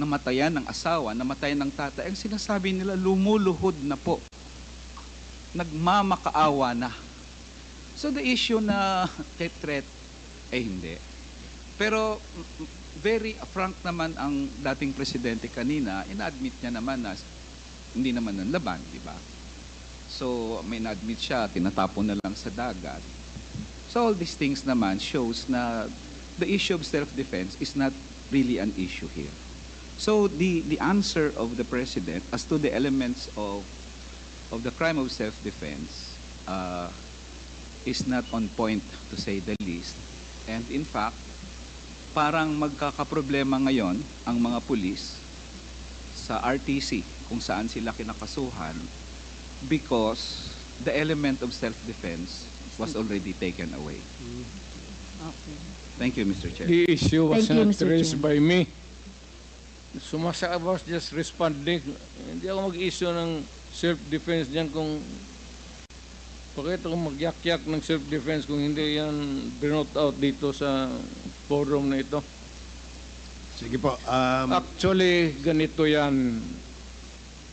namatayan ng asawa, namatayan ng tatay, ang sinasabi nila lumuluhod na po. Nagmamakaawa na. So the issue na threat, eh hindi. Pero very frank naman ang dating presidente kanina, ina-admit niya naman na hindi naman ng laban, di ba? So may na-admit siya, tinatapon na lang sa dagat. So all these things naman shows na the issue of self-defense is not really an issue here. So the the answer of the president as to the elements of of the crime of self-defense uh, is not on point to say the least. And in fact, parang magkakaproblema ngayon ang mga pulis sa RTC kung saan sila kinakasuhan because the element of self-defense was already taken away. Okay. Thank you, Mr. Chair. The issue was Thank you, not Mr. raised Chair. by me. Sumasa I was just responding. Hindi ako mag-issue ng self-defense diyan kung bakit ako magyak-yak ng self-defense kung hindi yan binote out dito sa forum na ito. Sige po. Um, Actually, ganito yan.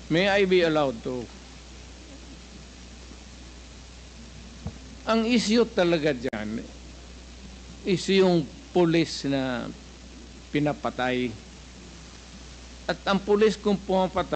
May I be allowed to? Ang issue talaga dyan is yung pulis na pinapatay. At ang pulis kung pumapatay,